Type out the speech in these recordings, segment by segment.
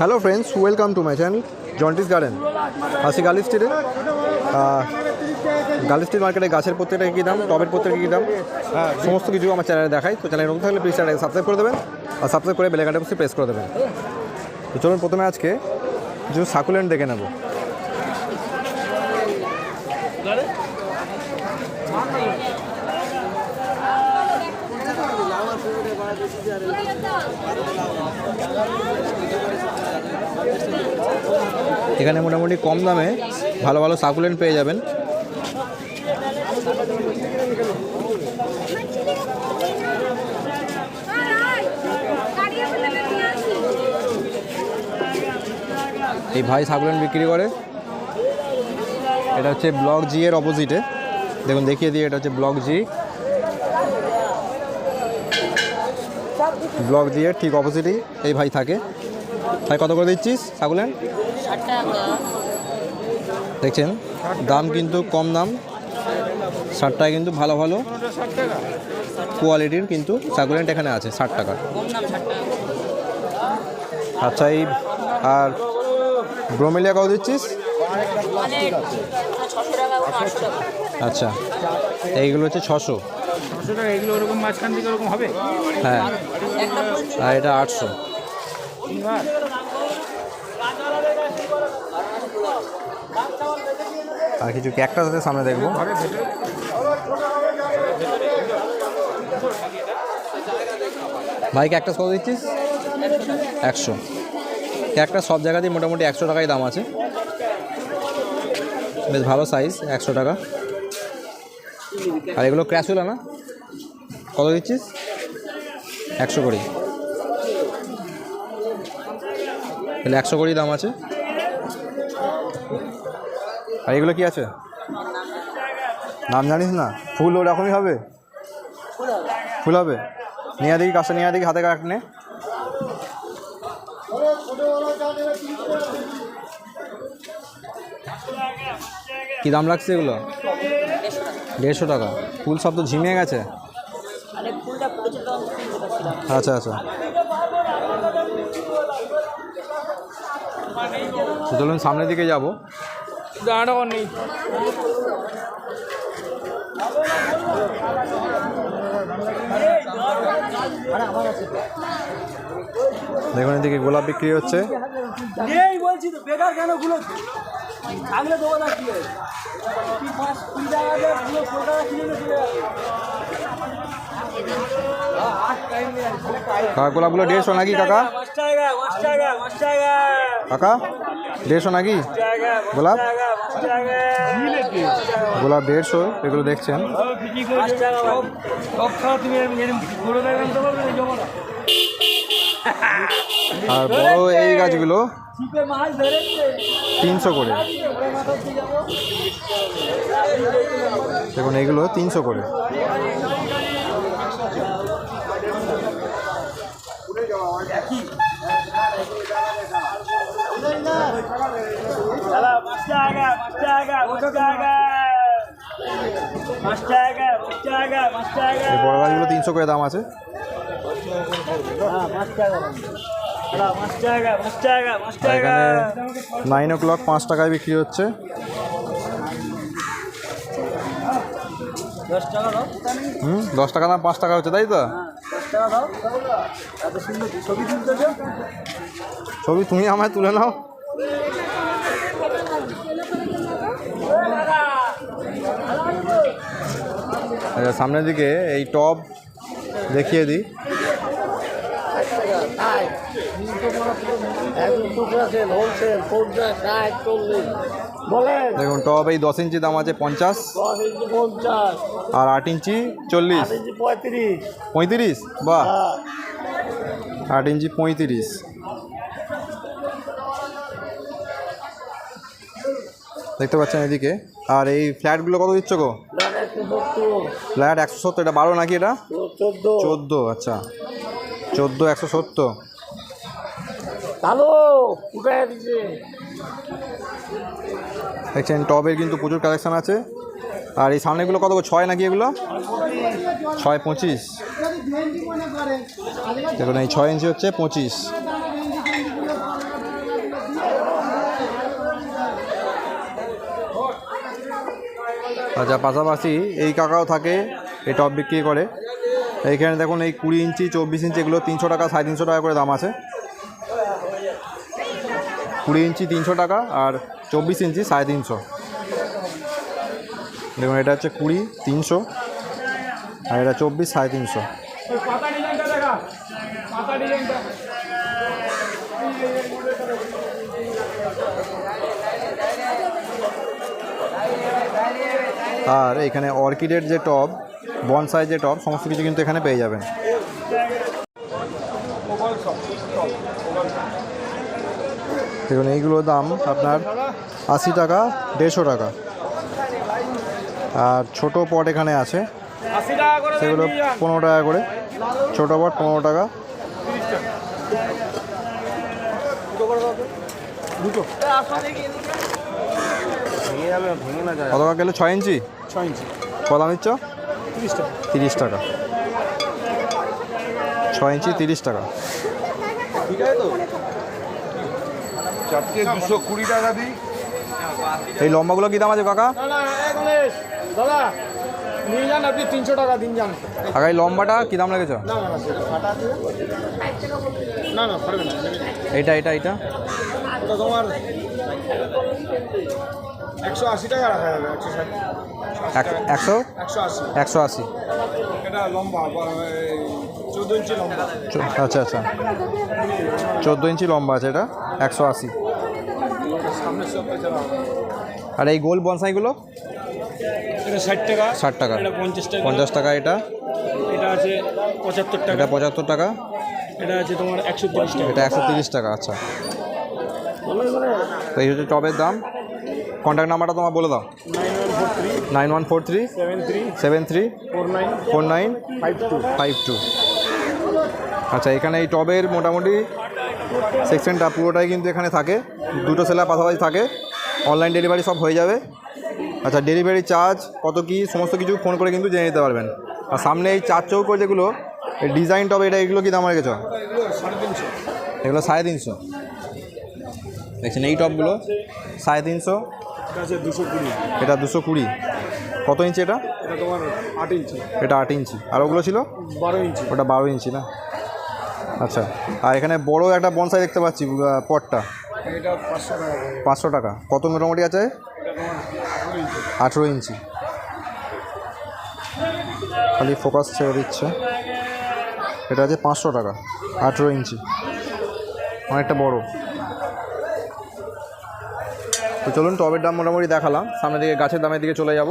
Hello friends welcome to my channel জন্টিস garden আসি গার্লি স্ট্রিটে। গার্লি স্ট্রিট মার্কেটে গাছের প্রত্যেকটা কী দাম, টবের প্রত্যেকটা কী দাম? সমস্ত কিছু আমার চ্যানেলে দেখাই। তো চ্যানেল নতুন থাকলে প্লিজ চ্যানেলকে সাবস্ক্রাইব করে দেবেন। আর সাবস্ক্রাইব করে বেলাকাটা বসে প্রেস করে দেবেন। তো চলুন প্রথমে আজকে কিছু সাকুলেন্ট দেখে নেব। এখানে মোটামুটি কম দামে ভালো ভালো সাকুলেন্ট পেয়ে যাবেন। এই ভাই সাকুলেন্ট বিক্রি করে। এটা হচ্ছে ব্লক জি এর অপোজিটে। দেখুন, দেখিয়ে দিই, এটা হচ্ছে ব্লক জি। ব্লক জি এর ঠিক অপোজিটেই এই ভাই থাকে। ভাই কত করে দিচ্ছিস সাকুলেন্ট দেখছেন দাম কিন্তু কম দাম। ষাটটায় কিন্তু ভালো ভালো কোয়ালিটির কিন্তু সাকুলেন্ট এখানে আছে ষাট টাকা। আচ্ছা এই আর ব্রোমেলিয়া কত দিচ্ছিস? আচ্ছা এইগুলো হচ্ছে ছশো। টাকা হ্যাঁ আর এটা আটশো। আর কিছু ক্যাকটাস আছে সামনে দেখব। ভাই ক্যাকটাস কত দিচ্ছিস? একশো। ক্যাকটাস সব জায়গাতেই মোটামুটি একশো টাকাই দাম আছে। বেশ ভালো সাইজ একশো টাকা। আর এগুলো ক্র্যাশুলা না? কত দিচ্ছিস? একশো করি। তাহলে একশো করেই দাম আছে। আর এগুলো কি আছে? নাম জানিস না? ফুল ওরকমই হবে? ফুল হবে? নিয়ে দেখি কাছে নিয়ে দেখি হাতে কাট নে। কি দাম লাগছে এগুলো? দেড়শো টাকা। ফুল সব তো ঝিমিয়ে গেছে। আচ্ছা আচ্ছা। তো চলুন সামনের দিকে যাব নেই দেখুন এদিকে গোলাপ বিক্রি হচ্ছে এই বলছি তো বেকার কেনগুলো কি হয়েছে? কি পাঁচ কুড়ি টাকা দিয়ে পুরো কলকাতা কিনে নিয়ে চলে যাবে। গোলাপগুলো দেড়শো নাকি, কাকা? কাকা, দেড়শো নাকি? গোলাপ? গোলাপ দেড়শো, এগুলো দেখছেন। আর বড় এই গাছগুলো তিনশো করে। দেখুন, এগুলো তিনশো করে দাদা পাঁচ টাকা পাঁচ টাকা পাঁচ টাকা পাঁচ টাকা পাঁচ টাকা পাঁচ টাকা এই বড় গাছগুলো তিনশো করে দাম আছে। হ্যাঁ এখানে নাইন ও ক্লক পাঁচ টাকায় বিক্রি হচ্ছে। হুম দশ টাকা দাম পাঁচ টাকা হচ্ছে তাই তো? ছবি তুমি আমায় তুলে নাও। আচ্ছা সামনের দিকে এই টব দেখিয়ে দিই। দেখুন টব এই দশ ইঞ্চি দাম আছে পঞ্চাশ পঞ্চাশ। আর আট ইঞ্চি চল্লিশ। পঁয়ত্রিশ। পঁয়ত্রিশ? বাহ। হ্যাঁ। আট ইঞ্চি পঁয়ত্রিশ। দেখতে পাচ্ছেন এদিকে। আর এই ফ্ল্যাটগুলো কত দিচ্ছ গো? ফ্ল্যাট একশো সত্তর। এটা বারো নাকি এটা? চোদ্দ। আচ্ছা। চোদ্দ একশো সত্তর। দেখছেন টবের কিন্তু প্রচুর কালেকশন আছে। আর এই সামনেগুলো কত ছয় নাকি এগুলো? ছয় পঁচিশ। দেখুন, এই ছয় ইঞ্চি হচ্ছে পঁচিশ। আচ্ছা পাশাপাশি এই কাকাও থাকে, এই টপ বিক্রি করে। এইখানে দেখুন, এই কুড়ি ইঞ্চি, চব্বিশ ইঞ্চি, এগুলো তিনশো টাকা, সাড়ে তিনশো টাকা করে দাম আছে। কুড়ি ইঞ্চি, তিনশো টাকা, আর চব্বিশ ইঞ্চি, সাড়ে তিনশো। দেখুন, এটা হচ্ছে কুড়ি, তিনশো, আর এটা চব্বিশ, সাড়ে তিনশো। পাতা ডিজাইনটা দেখা। পাতা ডিজাইনটা। আর এখানে অর্কিডের যে টব, বনসাই যে টব, সমস্ত কিছু কিন্তু এখানে পেয়ে যাবেন। দেখুন এইগুলোর দাম আপনার আশি টাকা, দেড়শো টাকা। আর ছোট পট এখানে আছে। সেগুলো পনেরো টাকা করে। ছোটো পট পনেরো টাকা। কত টাকা গেলে? ছয় ইঞ্চি? ছয় ইঞ্চি। কত নিচ্ছ? তিরিশ টাকা। তিরিশ টাকা। ছয় ইঞ্চি তিরিশ টাকা। চারটে দুশো কুড়ি টাকা দিই। এই লম্বাগুলো কী দাম আছে কাকা? দাদা নিয়ে যান আপনি তিনশো টাকা দিন যান। এই লম্বাটা কী দাম লেগেছ? না না না না পারবে না এইটা এটা এটা ওটা তোমার একশো আশি টাকা রাখা যাবে একশো ষাট। একশো? একশো আশি। এটা লম্বা চোদ্দ ইঞ্চি লম্বা। আচ্ছা আচ্ছা। চোদ্দ ইঞ্চি লম্বা আছে এটা একশো আশি। আর এই গোল বনসাইগুলো? এটা ষাট টাকা। ষাট টাকা। এটা পঞ্চাশ টাকা। পঞ্চাশ টাকা এটা। এটা আছে পঁচাত্তর টাকা। এটা পঁচাত্তর টাকা। এটা আছে তোমার একশো তিরিশ টাকা। এটা একশো তিরিশ টাকা আচ্ছা। তো এই হচ্ছে টবের দাম। কন্ট্যাক্ট নাম্বারটা তোমার বলে দাও। Nine one four three. Seven three. Four nine. Four nine. Five two. Five two. আচ্ছা এখানে এই টবের মোটামুটি সেকশনটা পুরোটাই কিন্তু এখানে থাকে। দুটো সেলার পাশাপাশি থাকে। অনলাইন ডেলিভারি সব হয়ে যাবে। আচ্ছা ডেলিভারি চার্জ কত কি, সমস্ত কিছু ফোন করে কিন্তু জেনে নিতে পারবেন। আর সামনে এই চার চৌকো যেগুলো ডিজাইন টপ এটা এগুলো কি দাম রেখেছ? এগুলো সাড়ে তিনশো। দেখছেন এই টপগুলো সাড়ে তিনশো। এটা দুশো কুড়ি। কত ইঞ্চি এটা? আট ইঞ্চি এটা আট ইঞ্চি। আর ওগুলো ছিল? বারো ইঞ্চি ওটা বারো ইঞ্চি না? আচ্ছা আর এখানে বড় একটা বনসাই দেখতে পাচ্ছি পটটা। পাঁচশো টাকা। কত মোটামুটি আছে? আঠারো ইঞ্চি। খালি ফোকাস ছেড়ে দিচ্ছে। এটা আছে পাঁচশো টাকা, আঠেরো ইঞ্চি। অনেকটা বড়। তো চলুন টবের দাম মোটামুটি দেখালাম। সামনের দিকে গাছের দামের দিকে চলে যাব।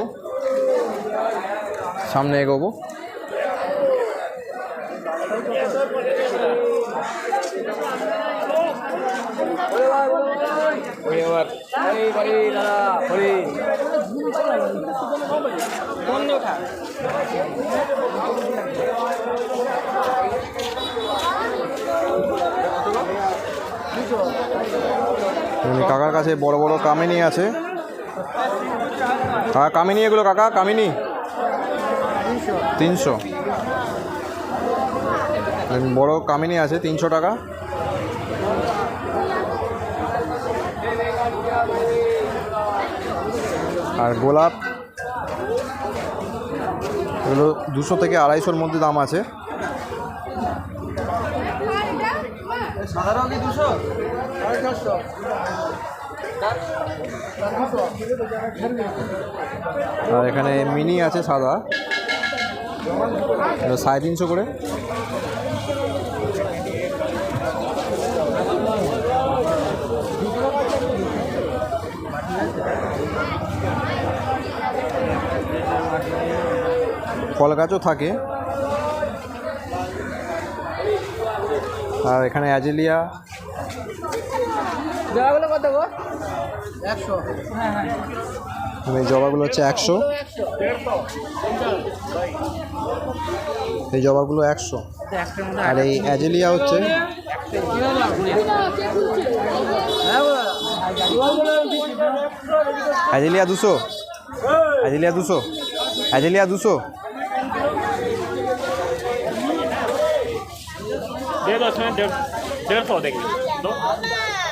সামনে এগোবো। কাকার কাছে বড় বড় কামিনি আছে। কাকা, কামিনি এগুলো কাকা? কামিনি? তিনশো। বড় কামিনি আছে, তিনশো টাকা। আর গোলাপ, এগুলো দুশো থেকে আড়াইশোর মধ্যে দাম আছে। সাধারণ দুশো? আর এখানে মিনি আছে সাদা। সাড়ে তিনশো করে। ফল গাছও থাকে। আর এখানে অ্যাজেলিয়া কত গো? একশো। এই জবাগুলো হচ্ছে একশো। এই জবাগুলো একশো। আর এই অ্যাজেলিয়া হচ্ছে? অ্যাজেলিয়া দুশো। অ্যাজেলিয়া দুশো। অ্যাজেলিয়া দুশো। दे दो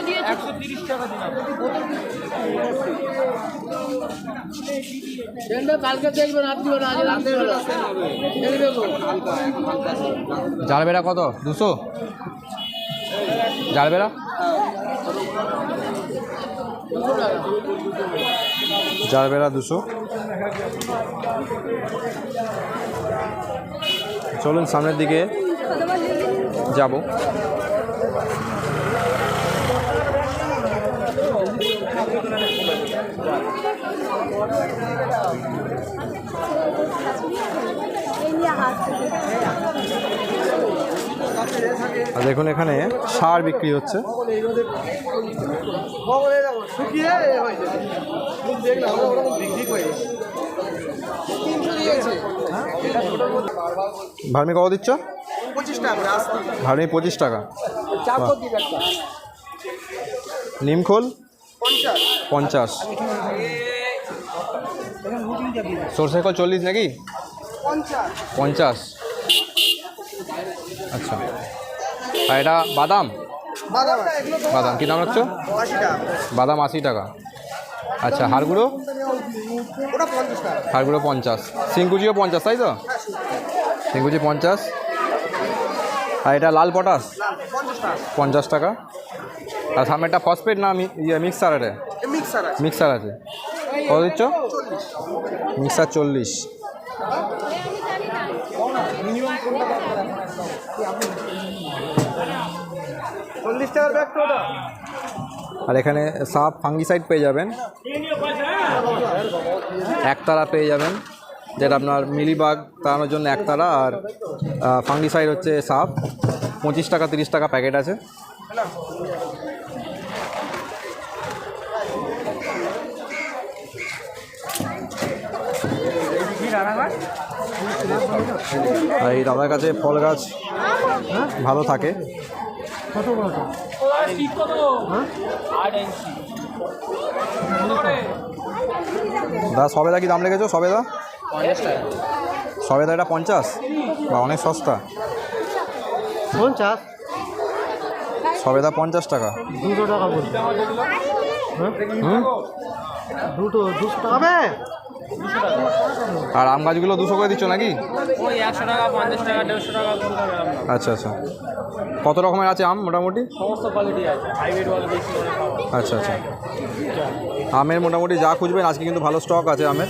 দু কিলো দিয়েছি কালকে দেখবেন আপনি আজ রাত্রিবেলা। দেখবে জালবেরা কত? দুশো? দুশো। চলুন সামনের দিকে যাব। আর দেখুন এখানে সার বিক্রি হচ্ছে। ভার্মি কত দিচ্ছ? ভার্মি পঁচিশ টাকা। নিমখোল পঞ্চাশ। সর্ষে কল চল্লিশ নাকি? পঞ্চাশ। আচ্ছা। আর এটা বাদাম? বাদাম। কী দাম রাখছো? বাদাম আশি টাকা। আচ্ছা হাড়গুঁড়ো হাড়গুঁড়ো পঞ্চাশ। সিংকুচিও পঞ্চাশ, তাই তো? সিংকুচি পঞ্চাশ। আর এটা লাল পটাশ? পঞ্চাশ টাকা। আর সামনেটা ফসফেট না ইয়ে মিক্সার এটা মিক্সার আছে। কত দিচ্ছ? মিক্সার চল্লিশ। আর এখানে সাপ ফাঙ্গিসাইড পেয়ে যাবেন। একতারা পেয়ে যাবেন, যেটা আপনার মিলিবাগ তাড়ানোর জন্য একতারা আর ফাঙ্গিসাইড হচ্ছে সাপ পঁচিশ টাকা, তিরিশ টাকা প্যাকেট আছে। আর এই দাদার কাছে ফল গাছ ভালো থাকে। দাদা সবেদা কি দাম লেগেছো সবেদা? সবেদা এটা পঞ্চাশ? বা অনেক সস্তা। পঞ্চাশ? সবেদা পঞ্চাশ টাকা। দুশো টাকা বলছি। দুটো দুশো টাকা আর আম গাছগুলো দুশো করে দিচ্ছ নাকি? আচ্ছা আচ্ছা। কত রকমের আছে আম মোটামুটি? সমস্ত কোয়ালিটি আছে। হাইব্রিড বলে বেশি আচ্ছা আচ্ছা। আমের মোটামুটি যা খুঁজবেন আজকে কিন্তু ভালো স্টক আছে আমের।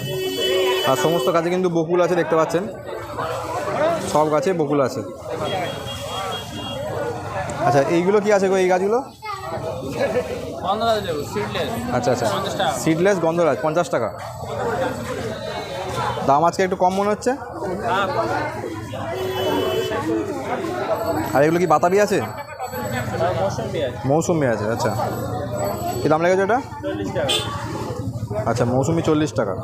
আর সমস্ত গাছে কিন্তু বকুল আছে দেখতে পাচ্ছেন। সব গাছে বকুল আছে। আচ্ছা এইগুলো কি আছে গো এই গাছগুলো? আচ্ছা আচ্ছা। সিডলেস গন্ধরাজ পঞ্চাশ টাকা। দাম আজকে একটু কম মনে হচ্ছে? আর এগুলো কি বাতাবি আছে? মৌসুমি আছে আচ্ছা। কী দাম লেগেছে ওটা আচ্ছা মৌসুমি চল্লিশ টাকা।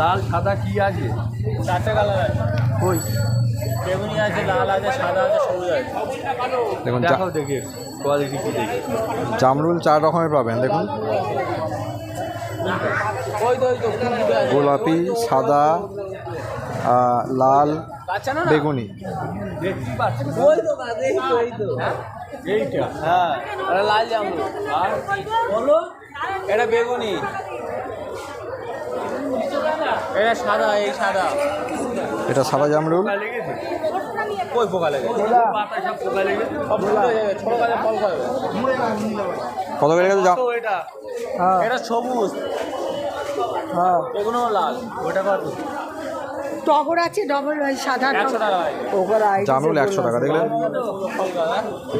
লাল সাদা কি আছে? চারটে কালার আছে। ওই বেগুনি আছে লাল আছে সাদা আছে সবুজ আছে। দেখুন দেখাও দেখে কোয়ালিটি কি দেখি। জামরুল চার রকমের পাবেন দেখুন। গোলাপি সাদা লাল? বেগুনি হ্যাঁ লাল বলো এটা বেগুনি। এটা সাদা এই সাদা। এটা সাদা জামরুল। কই পোকা লাগে হয়ে কত করে গেছে? এটা? এটা সবুজ। হ্যাঁ। এগুলো লাল। ওটা কত? টগর আছে ডবল সাদা একশো টাকা জামরুল একশো টাকা দেখলেন?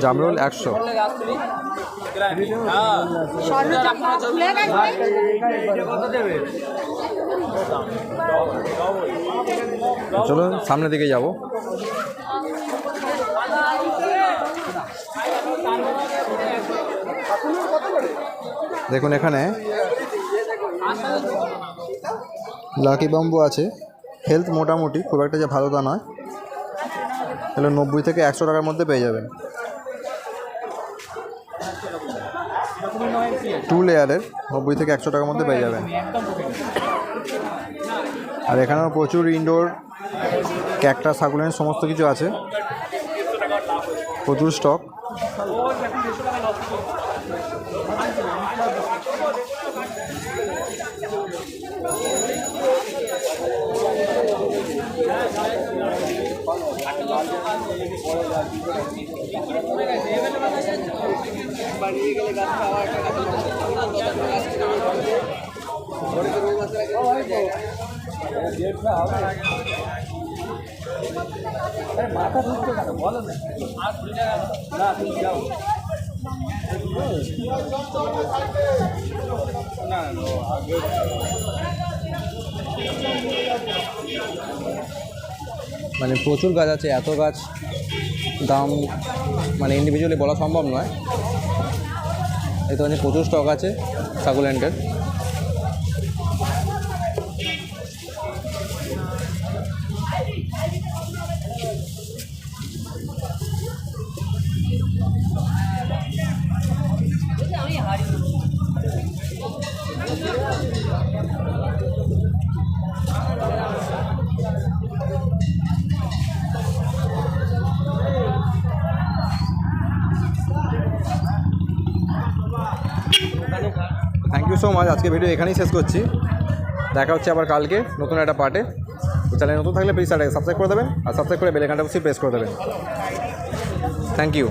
জামরুল একশো। হ্যাঁ চলুন সামনের দিকে যাব। দেখুন এখানে লাকি বাম্বু আছে। হেলথ মোটামুটি খুব একটা যে ভালো তা নয়। তাহলে নব্বই থেকে একশো টাকার মধ্যে পেয়ে যাবেন। টু লেয়ারের নব্বই থেকে একশো টাকার মধ্যে পেয়ে যাবেন। আর এখানেও প্রচুর ইনডোর ক্যাকটা সাকুলেন সমস্ত কিছু আছে। প্রচুর স্টক মাথা ঢুকছে কেন বলো না না তুমি যাও মানে প্রচুর গাছ আছে, এত গাছ দাম মানে ইন্ডিভিজুয়ালি বলা সম্ভব নয়। এই তো মানে প্রচুর স্টক আছে সাকুলেন্টের সো মাছ আজকে ভিডিও এখানেই শেষ করছি। দেখা হচ্ছে আবার কালকে নতুন একটা পার্টে তো চ্যানেল নতুন থাকলে প্লিজ সাবস্ক্রাইব করে দেবেন, আর সাবস্ক্রাইব করে বেলেকানটা অবশ্যই প্রেস করে দেবেন। Thank you